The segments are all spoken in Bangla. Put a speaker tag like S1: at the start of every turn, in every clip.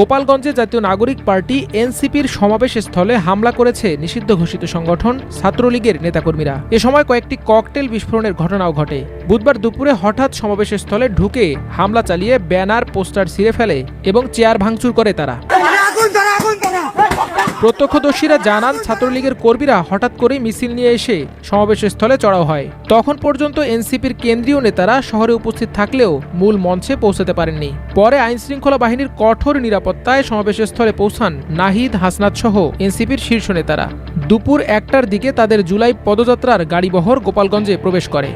S1: গোপালগঞ্জে জাতীয় নাগরিক পার্টি এনসিপির সমাবেশ স্থলে হামলা করেছে নিষিদ্ধ ঘোষিত সংগঠন ছাত্রলীগের নেতাকর্মীরা। এ সময় কয়েকটি ককটেল বিস্ফোরণের ঘটনাও ঘটে। বুধবার দুপুরে হঠাৎ সমাবেশ স্থলে ঢুকে হামলা চালিয়ে ব্যানার, পোস্টার ছিঁড়ে ফেলে এবং চেয়ার ভাঙচুর করে তারা। প্রত্যক্ষদর্শীরা জানান, ছাত্রলীগের কর্মীরা হঠাৎ করে মিছিল নিয়ে এসে সমাবেশ স্থলে চড়াও হয়। তখন পর্যন্ত এনসিপির কেন্দ্রীয় নেতারা শহরে উপস্থিত থাকলেও মূল মঞ্চে পৌঁছাতে পারেননি। পরে আইনশৃঙ্খলা বাহিনীর কঠোর নিরাপত্তায় সমাবেশ স্থলে পৌঁছান নাহিদ হাসনাত সহ এনসিপির শীর্ষ নেতারা। দুপুর একটার দিকে তাদের জুলাই পদযাত্রার গাড়িবহর গোপালগঞ্জে প্রবেশ করে।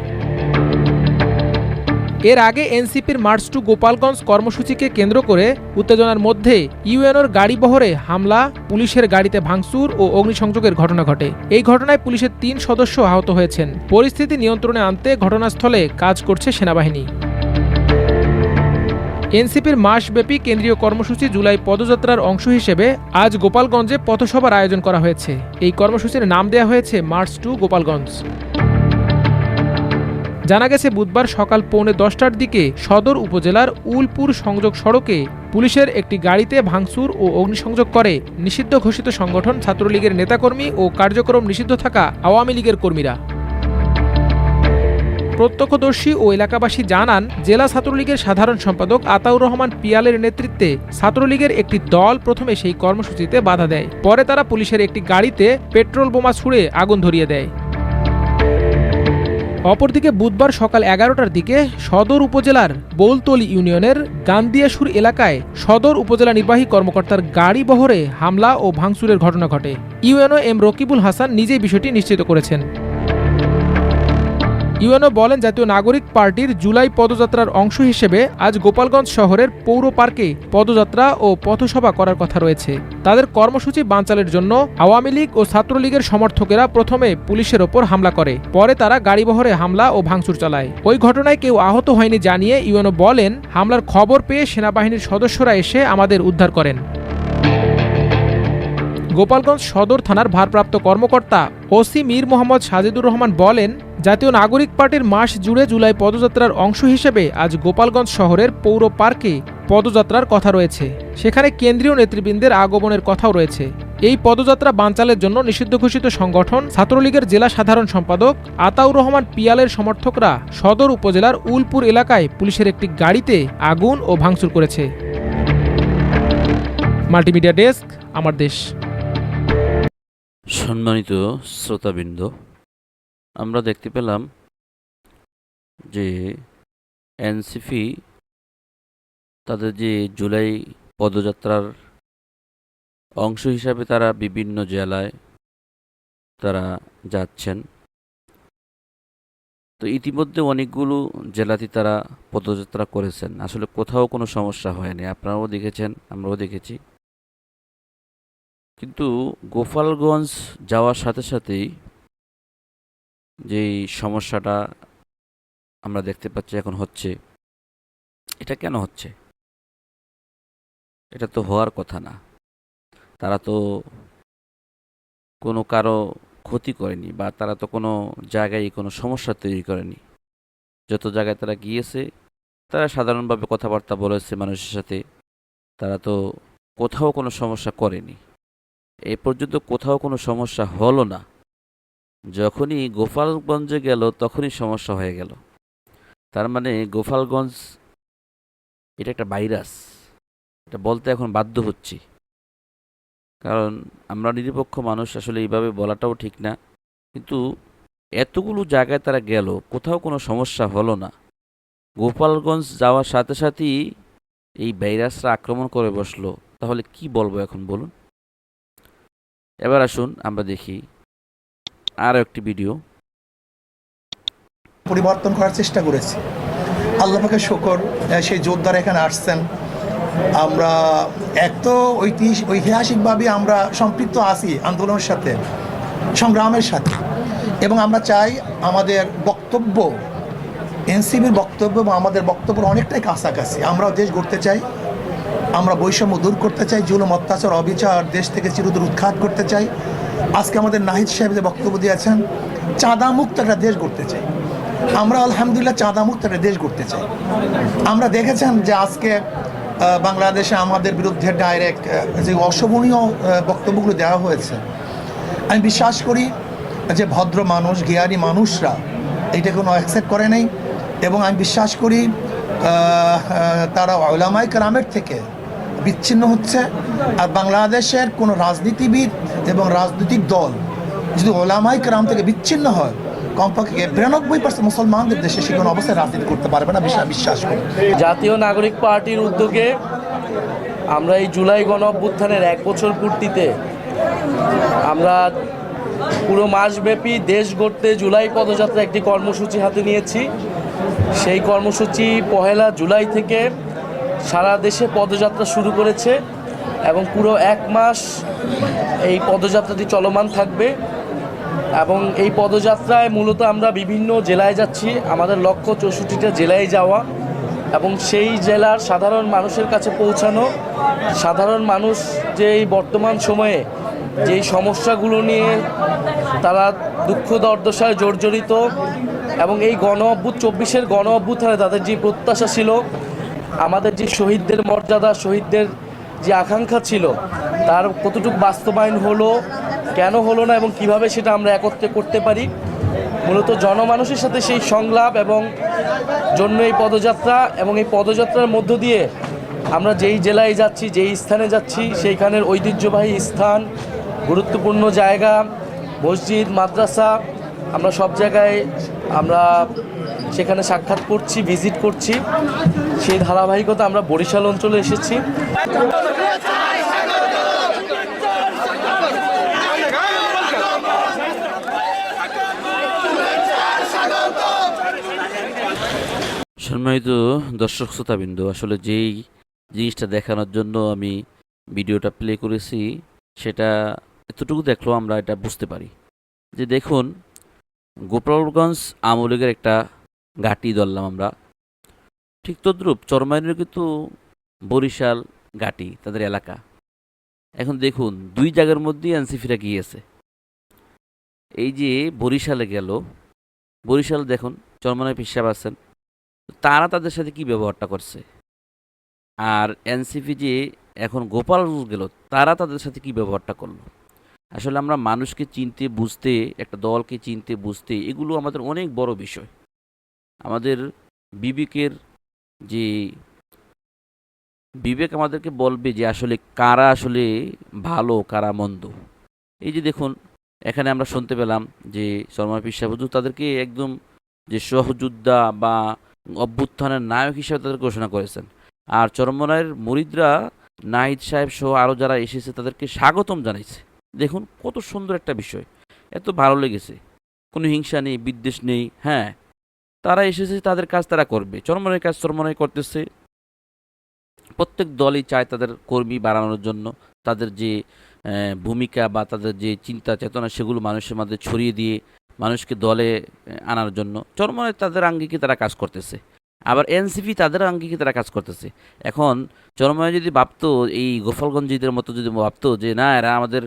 S1: এর আগে এনসিপির মার্চ টু গোপালগঞ্জ কর্মসূচিকে কেন্দ্র করে উত্তেজনার মধ্যে ইউএনওর গাড়ি বহরে হামলা, পুলিশের গাড়িতে ভাঙচুর ও অগ্নিসংযোগের ঘটনা ঘটে। এই ঘটনায় পুলিশের তিন সদস্য আহত হয়েছেন। পরিস্থিতি নিয়ন্ত্রণে আনতে ঘটনাস্থলে কাজ করছে সেনাবাহিনী। এনসিপির মাসব্যাপী কেন্দ্রীয় কর্মসূচি জুলাই পদযাত্রার অংশ হিসেবে আজ গোপালগঞ্জে পথসভার আয়োজন করা হয়েছে। এই কর্মসূচির নাম দেওয়া হয়েছে মার্চ টু গোপালগঞ্জ। জানা গেছে, বুধবার সকাল পৌনে দশটার দিকে সদর উপজেলার উলপুর সংযোগ সড়কে পুলিশের একটি গাড়িতে ভাঙচুর ও অগ্নিসংযোগ করে। নিষিদ্ধ ঘোষিত সংগঠন, ছাত্রলীগের নেতাকর্মী ও কার্যক্রম নিষিদ্ধ থাকা আওয়ামী লীগের কর্মীরা। প্রত্যক্ষদর্শী ও এলাকাবাসী জানান, জেলা ছাত্রলীগের সাধারণ সম্পাদক আতাউর রহমান পিয়ালের নেতৃত্বে ছাত্রলীগের একটি দল প্রথমে সেই কর্মসূচিতে বাধা দেয়। পরে তারা পুলিশের একটি গাড়িতে পেট্রোল বোমা ছুড়ে আগুন ধরিয়ে দেয়। অপরদিকে বুধবার সকাল এগারোটার দিকে সদর উপজেলার বোলতলি ইউনিয়নের গান্দিয়াসুর এলাকায় সদর উপজেলা নির্বাহী কর্মকর্তার গাড়ি বহরে হামলা ও ভাঙচুরের ঘটনা ঘটে। ইউএনও এম রকিবুল হাসান নিজেই বিষয়টি নিশ্চিত করেছেন। ইউএনও বলেন জাতীয় নাগরিক পার্টির জুলাই পদযাত্রার অংশ হিসেবে আজ গোপালগঞ্জ শহরের পৌর পার্কে পদযাত্রা ও পথসভা করার কথা রয়েছে। তাদের কর্মসূচি বানচালের জন্য আওয়ামী লীগ ও ছাত্রলীগের সমর্থকেরা প্রথমে পুলিশের ওপর হামলা করে, পরে তারা গাড়িবহরে হামলা ও ভাঙচুর চালায়। ওই ঘটনায় কেউ আহত হয়নি জানিয়ে ইউএনও বলেন, হামলার খবর পেয়ে সেনাবাহিনীর সদস্যরা এসে আমাদের উদ্ধার করেন। গোপালগঞ্জ সদর থানার ভারপ্রাপ্ত কর্মকর্তা ওসি মীর মোহাম্মদ সাজিদুর রহমান বলেন, জাতীয় নাগরিক পার্টির মাস জুড়ে জুলাই পদযাত্রার অংশ হিসেবে আজ গোপালগঞ্জ শহরের পৌর পার্কে পদযাত্রার কথা রয়েছে। সেখানে কেন্দ্রীয় নেতৃবৃন্দের আগমনের কথাও রয়েছে। এই পদযাত্রা বানচালের জন্য নিষিদ্ধ ঘোষিত সংগঠন ছাত্রলীগের জেলা সাধারণ সম্পাদক আতাউর রহমান পিয়ালের সমর্থকরা সদর উপজেলার উলপুর এলাকায় পুলিশের একটি গাড়িতে আগুন ও ভাঙচুর করেছে। মাল্টিমিডিয়া ডেস্ক, আমার দেশ।
S2: সম্মানিত শ্রোতাবৃন্দ, আমরা দেখতে পেলাম যে এনসিপি তাদের যে জুলাই পদযাত্রার অংশ হিসাবে তারা বিভিন্ন জেলায় তারা যাচ্ছেন। তো ইতিমধ্যে অনেকগুলো জেলাতে তারা পদযাত্রা করেছেন। আসলে কোথাও কোনো সমস্যা হয়নি। আপনারাও দেখেছেন, আমরাও দেখেছি। কিন্তু গোপালগঞ্জ যাওয়ার সাথে সাথেই যেই সমস্যাটা আমরা দেখতে পাচ্ছি এখন হচ্ছে, এটা কেন হচ্ছে? এটা তো হওয়ার কথা না। তারা তো কোনো কারও ক্ষতি করেনি বা তারা তো কোনো জায়গায় কোনো সমস্যা তৈরি করেনি। যত জায়গায় তারা গিয়েছে, তারা সাধারণভাবে কথাবার্তা বলেছে মানুষের সাথে, তারা তো কোথাও কোনো সমস্যা করেনি। এ পর্যন্ত কোথাও কোনো সমস্যা হলো না। যখনই গোপালগঞ্জে গেল, তখনই সমস্যা হয়ে গেল। তার মানে গোপালগঞ্জ, এটা একটা ভাইরাস। এটা বলতে এখন বাধ্য হচ্ছি। কারণ আমরা নিরপেক্ষ মানুষ, আসলে এইভাবে বলাটাও ঠিক না। কিন্তু এতগুলো জায়গায় তারা গেল, কোথাও কোনো সমস্যা হলো না। গোপালগঞ্জ যাওয়ার সাথে সাথেই এই ভাইরাসরা আক্রমণ করে বসল। তাহলে কি বলব এখন, বলুন? এবার আসুন আমরা দেখি আরও একটি ভিডিও
S3: পরিবর্তন করার চেষ্টা করেছি। আল্লাহ পাকে শকর সেই যোদ্ধারা এখানে আসছেন। আমরা এক তো ঐতিহাস ঐতিহাসিকভাবে আমরা সম্পৃক্ত আছি আন্দোলনের সাথে, সংগ্রামের সাথে। এবং আমরা চাই আমাদের বক্তব্য, এনসিবির বক্তব্য এবং আমাদের বক্তব্য অনেকটাই কাছাকাছি। আমরাও দেশ গড়তে চাই। আমরা বৈষম্য দূর করতে চাই, জুলুম, অত্যাচার, অবিচার, দেশ থেকে চিরদূর উৎখাত করতে চাই। আজকে আমাদের নাহিদ সাহেব যে বক্তব্য দিয়েছেন চাঁদা মুক্ত একটা দেশ গড়তে চাই। আমরা আলহামদুলিল্লাহ চাঁদা মুক্ত একটা দেশ গড়তে চাই। আমরা দেখেছেন যে আজকে বাংলাদেশে আমাদের বিরুদ্ধে ডাইরেক্ট যে অশোভনীয় বক্তব্যগুলো দেওয়া হয়েছে। আমি বিশ্বাস করি যে ভদ্র মানুষ, জ্ঞানী মানুষরা এটা কোনো অ্যাকসেপ্ট করে নাই। এবং আমি বিশ্বাস করি তারা ওলামাই কারামের থেকে বিচ্ছিন্ন হচ্ছে। আর বাংলাদেশের কোনো রাজনীতিবিদ এবং রাজনৈতিক দল যদি ওলামাই কারাম থেকে বিচ্ছিন্ন হয়, কমপক্ষে বিরানব্বই পার্সেন্ট মুসলমানদের দেশে সে কোনো অবস্থায় রাজনীতি করতে পারবে না বিশ্বাস বিশ্বাস করি।
S4: জাতীয় নাগরিক পার্টির উদ্যোগে আমরা এই জুলাই গণ অভ্যুত্থানের এক বছর পূর্তিতে আমরা পুরো মাসব্যাপী দেশ গড়তে জুলাই পদযাত্রা একটি কর্মসূচি হাতে নিয়েছি। সেই কর্মসূচি পহেলা জুলাই থেকে সারা দেশে পদযাত্রা শুরু করেছে এবং পুরো এক মাস এই পদযাত্রাটি চলমান থাকবে। এবং এই পদযাত্রায় মূলত আমরা বিভিন্ন জেলায় যাচ্ছি। আমাদের লক্ষ্য চৌষট্টিটা জেলায় যাওয়া এবং সেই জেলার সাধারণ মানুষের কাছে পৌঁছানো। সাধারণ মানুষ যে এই বর্তমান সময়ে যেই সমস্যাগুলো নিয়ে তারা দুঃখ দর্দশায় জর্জরিত এবং এই গণ অভ্যুত, চব্বিশের গণ অভ্যুত্থানে তাদের যে প্রত্যাশা ছিল, আমাদের যে শহীদদের মর্যাদা, শহীদদের যে আকাঙ্ক্ষা ছিল, তার কতটুকু বাস্তবায়ন হলো, কেন হলো না এবং কীভাবে সেটা আমরা একত্রে করতে পারি, মূলত জনমানুষের সাথে সেই সংলাপ এবং জন্য এই পদযাত্রা এবং এই পদযাত্রার মধ্য দিয়ে আমরা যেই জেলায় যাচ্ছি, যেই স্থানে যাচ্ছি, সেইখানের ঐতিহ্যবাহী স্থান গুরুত্বপূর্ণ জায়গা, মসজিদ, মাদ্রাসা, আমরা সব জায়গায় আমরা সেখানে সাক্ষাৎ করছি, ভিজিট করছি। সেই ধারাবাহিকতা আমরা বরিশাল অঞ্চলে এসেছি।
S2: সম্মানিত দর্শক শ্রোতাবৃন্দ, আসলে যেই জিনিসটা দেখানোর জন্য আমি ভিডিওটা প্লে করেছি, সেটা এতটুকু দেখলেও আমরা এটা বুঝতে পারি। যে দেখুন, গোপালগঞ্জ আমলিগের একটা ঘাঁটি ধরলাম আমরা। ঠিক তদ্রূপ চরমাইনের কিন্তু বরিশাল ঘাঁটি, তাদের এলাকা। এখন দেখুন, দুই জায়গার মধ্যেই এনসিফিরা গিয়েছে। এই যে বরিশালে গেল, বরিশাল দেখুন চরমানের পিসাব আছেন। তারা তাদের সাথে কি ব্যবহারটা করছে? আর এনসিপি যে এখন গোপালগঞ্জ গেল, তারা তাদের সাথে কি ব্যবহারটা করল? আসলে আমরা মানুষকে চিনতে, বুঝতে, একটা দলকে চিনতে, বুঝতে এগুলো আমাদের অনেক বড় বিষয়। আমাদের বিবেকের যে, বিবেক আমাদেরকে বলবে যে আসলে কারা আসলে ভালো, কারা মন্দ। এই যে দেখুন, এখানে আমরা শুনতে পেলাম যে শর্মা পিসা তাদেরকে একদম যে সহযোদ্ধা বা অভ্যুত্থানের নায়ক হিসেবে তাদের ঘোষণা করেছেন। আর চরমনায়ের মরিদরা নাহিদ সাহেব সহ আরও যারা এসেছে তাদেরকে স্বাগতম জানাইছে। দেখুন, কত সুন্দর একটা বিষয়। এত ভালো লেগেছে। কোনো হিংসা নেই, বিদ্বেষ নেই হ্যাঁ। তারা এসেছে, তাদের কাজ তারা করবে। চরমনের কাজ চরমনাই করতেছে। প্রত্যেক দলই চায় তাদের কর্মী বাড়ানোর জন্য। তাদের যে ভূমিকা বা তাদের যে চিন্তা, চেতনা, সেগুলো মানুষের মধ্যে ছড়িয়ে দিয়ে মানুষকে দলে আনার জন্য। চরমনে তাদের আঙ্গিকে তারা কাজ করতেছে। আবার এনসিপি তাদের আঙ্গিকে তারা কাজ করতেছে। এখন চরমনে যদি ভাবতো, এই গোপালগঞ্জিদের মতো যদি ভাবতো যে, না, এরা আমাদের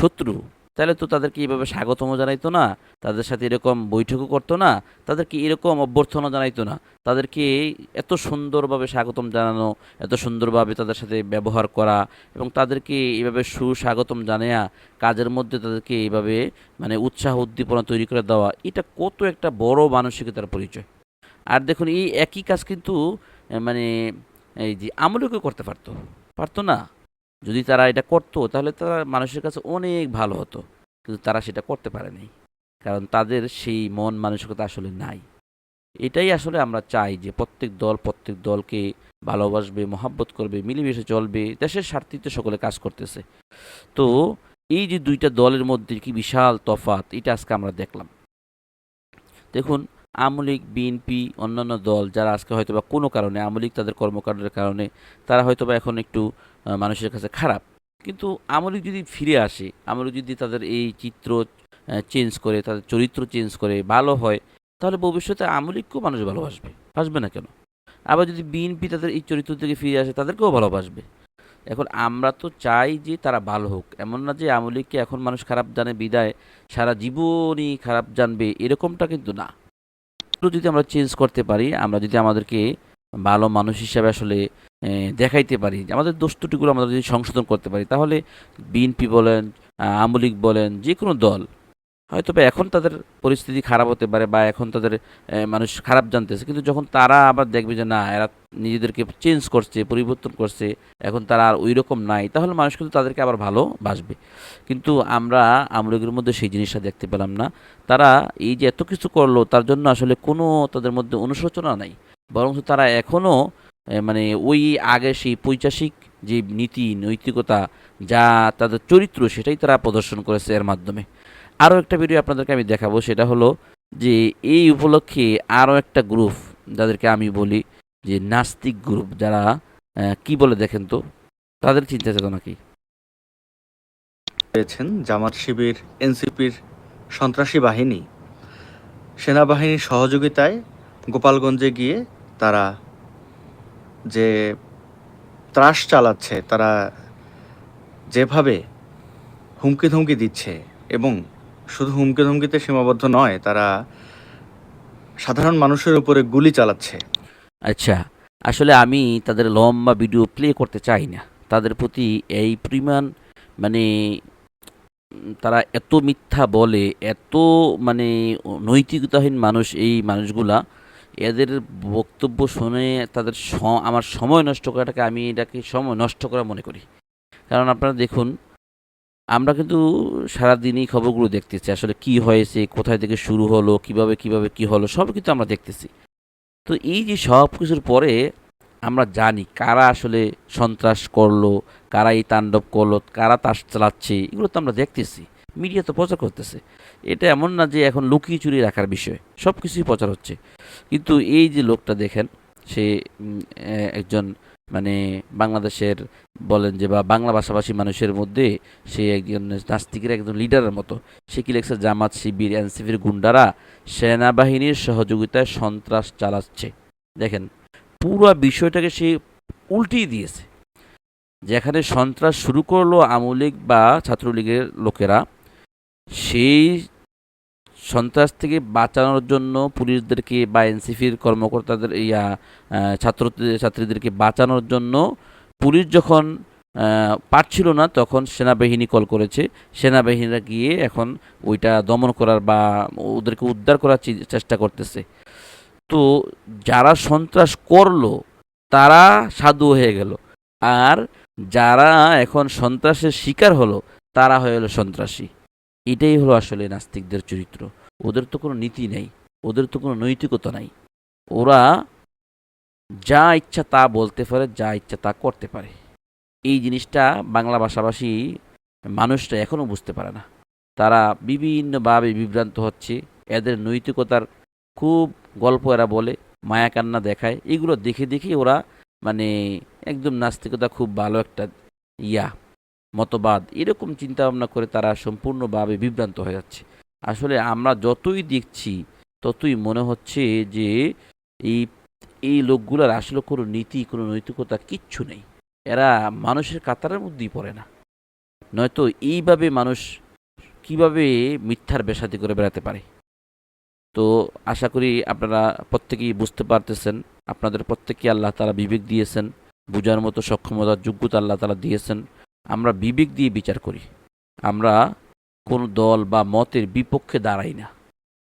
S2: শত্রু তাহলে তো তাদেরকে এইভাবে স্বাগতম জানাইতো না, তাদের সাথে এরকম বৈঠকও করতো না, তাদেরকে এরকম অভ্যর্থনা জানাইতো না। তাদেরকে এত সুন্দরভাবে স্বাগতম জানানো, এত সুন্দরভাবে তাদের সাথে ব্যবহার করা এবং তাদেরকে এইভাবে সুস্বাগতম জানায়া, কাজের মধ্যে তাদেরকে এইভাবে মানে উৎসাহ উদ্দীপনা তৈরি করে দেওয়া, এটা কত একটা বড় মানসিকতার পরিচয়। আর দেখুন, এই একই কাজ কিন্তু মানে এই যে আমলকেও করতে পারতো। পারতো না। যদি তারা এটা করতো, তাহলে তারা মানুষের কাছে অনেক ভালো হতো। কিন্তু তারা সেটা করতে পারেনি। কারণ তাদের সেই মন মানসিকতা আসলে নাই। এটাই আসলে আমরা চাই যে প্রত্যেক দল, প্রত্যেক দলকে ভালোবাসবে, মহাব্বত করবে, মিলেমিশে চলবে। দেশের স্বার্থিতে সকলে কাজ করতেছে। তো এই যে দুইটা দলের মধ্যে কি বিশাল তফাত এটা আজকে আমরা দেখলাম। দেখুন আওয়ামী লীগ, বিএনপি, অন্যান্য দল যারা আজকে হয়তো বা কোনো কারণে, আওয়ামী লীগ তাদের কর্মকাণ্ডের কারণে তারা হয়তো বা এখন একটু মানুষের কাছে খারাপ। কিন্তু আওয়ামী লীগ যদি ফিরে আসে, আওয়ামী লীগ যদি তাদের এই চিত্র চেঞ্জ করে, তাদের চরিত্র চেঞ্জ করে, ভালো হয়, তাহলে ভবিষ্যতে আওয়ামী লীগকেও মানুষ ভালোবাসবে। বাসবে না কেন? আবার যদি বিএনপি তাদের এই চরিত্র থেকে ফিরে আসে, তাদেরকেও ভালোবাসবে। এখন আমরা তো চাই যে তারা ভালো হোক। এমন না যে আওয়ামী লীগকে এখন মানুষ খারাপ জানে, বিদায়, সারা জীবনই খারাপ জানবে, এরকমটা কিন্তু না। যদি আমরা চেঞ্জ করতে পারি, আমরা যদি আমাদেরকে ভালো মানুষ হিসাবে আসলে দেখাইতে পারি, আমাদের দোষ ত্রুটিগুলো আমরা যদি সংশোধন করতে পারি, তাহলে বিএনপি বলেন আওয়ামী লীগ বলেন যে কোনো দল হয়তো বা এখন তাদের পরিস্থিতি খারাপ হতে পারে বা এখন তাদের মানুষ খারাপ জানতেছে। কিন্তু যখন তারা আবার দেখবে যে না, এরা নিজেদেরকে চেঞ্জ করছে, পরিবর্তন করছে, এখন তারা আর ওই রকম নাই, তাহলে মানুষ কিন্তু তাদেরকে আবার ভালো বাসবে। কিন্তু আমরা আমলগের মধ্যে সেই জিনিসটা দেখতে পেলাম না। তারা এই যে এত কিছু করল, তার জন্য আসলে কোনো তাদের মধ্যে অনুশোচনা নাই। বরং তারা এখনও মানে ওই আগে সেই পৈচাসিক যে নীতি, নৈতিকতা, যা তাদের চরিত্র, সেটাই তারা প্রদর্শন করেছে এর মাধ্যমে। আরও একটা ভিডিও আপনাদেরকে আমি দেখাবো, সেটা হলো যে এই উপলক্ষে আরও একটা গ্রুপ যাদেরকে আমি বলি যে নাস্তিক গ্রুপ যারা কি বলে দেখেন তো? তাদের চিন্তা চেতনা কি?
S5: পেয়েছেন জামাত শিবির, এনসিপির সন্ত্রাসী বাহিনী। সেনাবাহিনীর সহযোগিতায় গোপালগঞ্জে গিয়ে তারা যে ত্রাস চালাচ্ছে, তারা যেভাবে হুমকি ধুমকি দিচ্ছে এবং শুধু হুমকি ধুমকিতে সীমাবদ্ধ নয়, তারা সাধারণ মানুষের উপরে গুলি চালাচ্ছে।
S2: আচ্ছা আসলে আমি তাদের লম্বা ভিডিও প্লে করতে চাই না। তাদের প্রতি এই পরিমাণ মানে তারা এত মিথ্যা বলে, এত মানে নৈতিকতাহীন মানুষ এই মানুষগুলা, এদের বক্তব্য শুনে তাদের আমার সময় নষ্ট করাটাকে আমি এটাকে সময় নষ্ট করা মনে করি। কারণ আপনারা দেখুন আমরা কিন্তু সারাদিনই খবরগুলো দেখতেছি, আসলে কি হয়েছে, কোথায় থেকে শুরু হলো, কীভাবে কীভাবে কি হলো সব কিন্তু আমরা দেখতেছি। তো এই যে সব কিছুর পরে আমরা জানি কারা আসলে সন্ত্রাস করল, কারা এই তাণ্ডব করল, কারা তাস চালাচ্ছে, এগুলো তো আমরা দেখতেছি। মিডিয়া তো প্রচার করতেছে। এটা এমন না যে এখন লুকিয়ে চুরি রাখার বিষয় সব কিছুই প্রচার হচ্ছে। কিন্তু এই যে লোকটা দেখেন, সে একজন মানে বাংলাদেশের বলেন যে বা বাংলা ভাষাভাষী মানুষের মধ্যে সে একজন নাস্তিকের একজন লিডারের মতো। সে কি লেখছে? জামাত, শিবির, এনসিপির গুন্ডারা সেনাবাহিনীর সহযোগিতায় সন্ত্রাস চালাচ্ছে। দেখেন, পুরো বিষয়টাকে সে উল্টিয়ে দিয়েছে। যেখানে সন্ত্রাস শুরু করল আওয়ামী লীগ বা ছাত্রলীগের লোকেরা, সেই সন্ত্রাস থেকে বাঁচানোর জন্য পুলিশদেরকে বা এনসিপির কর্মকর্তাদের, ইয়া ছাত্র ছাত্রীদেরকে বাঁচানোর জন্য পুলিশ যখন পারছিল না, তখন সেনাবাহিনী কল করেছে। সেনাবাহিনীরা গিয়ে এখন ওইটা দমন করার বা ওদেরকে উদ্ধার করার চেষ্টা করতেছে। তো যারা সন্ত্রাস করল, তারা সাধু হয়ে গেল। আর যারা এখন সন্ত্রাসের শিকার হলো, তারা হয়ে গেলো সন্ত্রাসী। এটাই হলো আসলে নাস্তিকদের চরিত্র। ওদের তো কোনো নীতি নেই, ওদের তো কোনো নৈতিকতা নাই। ওরা যা ইচ্ছা তা বলতে পারে, যা ইচ্ছা তা করতে পারে। এই জিনিসটা বাংলা ভাষাভাষী মানুষরা এখনও বুঝতে পারে না। তারা বিভিন্নভাবে বিভ্রান্ত হচ্ছে, এদের নৈতিকতার খুব গল্প এরা বলে, মায়া কান্না দেখায়। এগুলো দেখে দেখে ওরা মানে একদম নাস্তিকতা খুব ভালো একটা ইয়া। মতবাদ, এরকম চিন্তা ভাবনা করে তারা সম্পূর্ণভাবে বিভ্রান্ত হয়ে যাচ্ছে। আসলে আমরা যতই দেখছি, ততই মনে হচ্ছে যে এই এই লোকগুলোর আসলে কোনো নীতি, কোনো নৈতিকতা কিচ্ছু নেই। এরা মানুষের কাতারের মধ্যেই পড়ে না। নয়তো এইভাবে মানুষ কীভাবে মিথ্যার বেসাতি করে বেড়াতে পারে? তো আশা করি আপনারা প্রত্যেকেই বুঝতে পারতেছেন, আপনাদের প্রত্যেকেই আল্লাহ তালা বিবেক দিয়েছেন, বোঝার মতো সক্ষমতার যোগ্যতা আল্লাহ তালা দিয়েছেন। আমরা বিবেক দিয়ে বিচার করি। আমরা কোনো দল বা মতের বিপক্ষে দাঁড়াই না।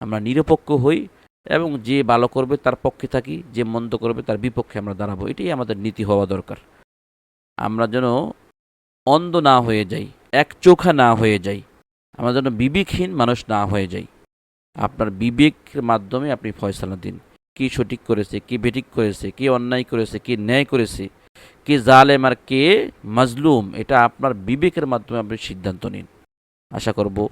S2: আমরা নিরপেক্ষ হই এবং যে ভালো করবে তার পক্ষে থাকি, যে মন্দ করবে তার বিপক্ষে আমরা দাঁড়াবো। এটাই আমাদের নীতি হওয়া দরকার। আমরা যেন অন্ধ না হয়ে যাই, এক চোখা না হয়ে যাই। আমরা যেন বিবেকহীন মানুষ না হয়ে যাই। আপনার বিবেকের মাধ্যমে আপনি ফয়সালা দিন। কি সঠিক করেছে, কি বেঠিক করেছে, কে অন্যায় করেছে, কে ন্যায় করেছে কে জালেম আর কে মাজলুম, এটা আপনার বিবেকের মাধ্যমে আপনি সিদ্ধান্ত নিন। আশা করব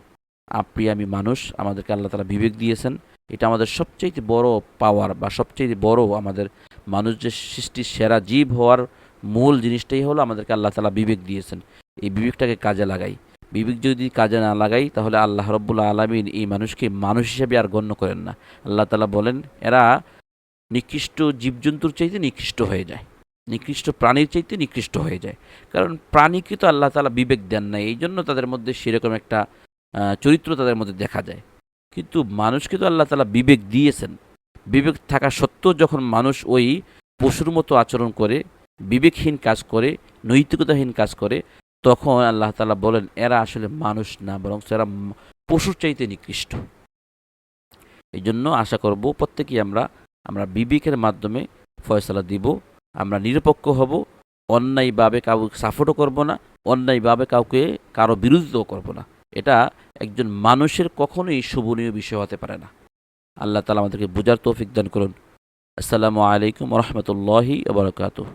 S2: আপনি, আমি মানুষ, আমাদেরকে আল্লাহ তালা বিবেক দিয়েছেন। এটা আমাদের সবচেয়ে বড় পাওয়ার বা সবচেয়ে বড় আমাদের মানুষ যে সৃষ্টির সেরা জীব হওয়ার মূল জিনিসটাই হলো আমাদেরকে আল্লাহ তালা বিবেক দিয়েছেন। এই বিবেকটাকে কাজে লাগাই। বিবেক যদি কাজে না লাগাই, তাহলে আল্লাহ রব্বুল্লা আলমিন এই মানুষকে মানুষ হিসেবে আর গণ্য করেন না। আল্লাহ তালা বলেন, এরা নিকৃষ্ট জীবজন্তুর চাইতে নিকৃষ্ট হয়ে যায়। নিকৃষ্ট প্রাণীর চাইতে নিকৃষ্ট হয়ে যায়। কারণ প্রাণীকে তো আল্লাহ তালা বিবেক দেন না এই জন্য তাদের মধ্যে সেরকম একটা চরিত্র তাদের মধ্যে দেখা যায়। কিন্তু মানুষকে তো আল্লাহ তালা বিবেক দিয়েছেন। বিবেক থাকা সত্ত্বেও যখন মানুষ ওই পশুর মতো আচরণ করে, বিবেকহীন কাজ করে, নৈতিকতাহীন কাজ করে, তখন আল্লাহ তালা বলেন, এরা আসলে মানুষ না, বরং এরা পশুর চাইতে নিকৃষ্ট। এই জন্য আশা করব প্রত্যেকেই আমরা আমরা বিবেকের মাধ্যমে ফয়সলা দিব। আমরা নিরপেক্ষ হব, অন্যায়ভাবে কাউকে সাপোর্টও করব না, অন্যায়ভাবে কাউকে কারও বিরোধিতাও করব না। এটা একজন মানুষের কখনোই শোভনীয় বিষয় হতে পারে না। আল্লাহ তালা আমাদেরকে বোঝার তৌফিক দান করুন। আসসালামু আলাইকুম রহমতুল্লাহি বরকাতুহ।